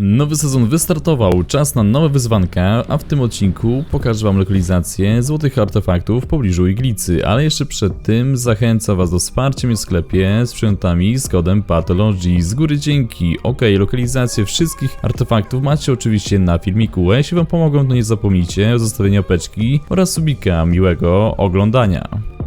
Nowy sezon wystartował, czas na nowe wyzwanka, a w tym odcinku pokażę wam lokalizację złotych artefaktów w pobliżu Iglicy, ale jeszcze przed tym zachęcam was do wsparcia mnie w sklepie z sprzętami z kodem Pathology. Z góry dzięki. Ok, lokalizację wszystkich artefaktów macie oczywiście na filmiku, a jeśli wam pomogą to nie zapomnijcie o zostawieniu opeczki oraz subika. Miłego oglądania.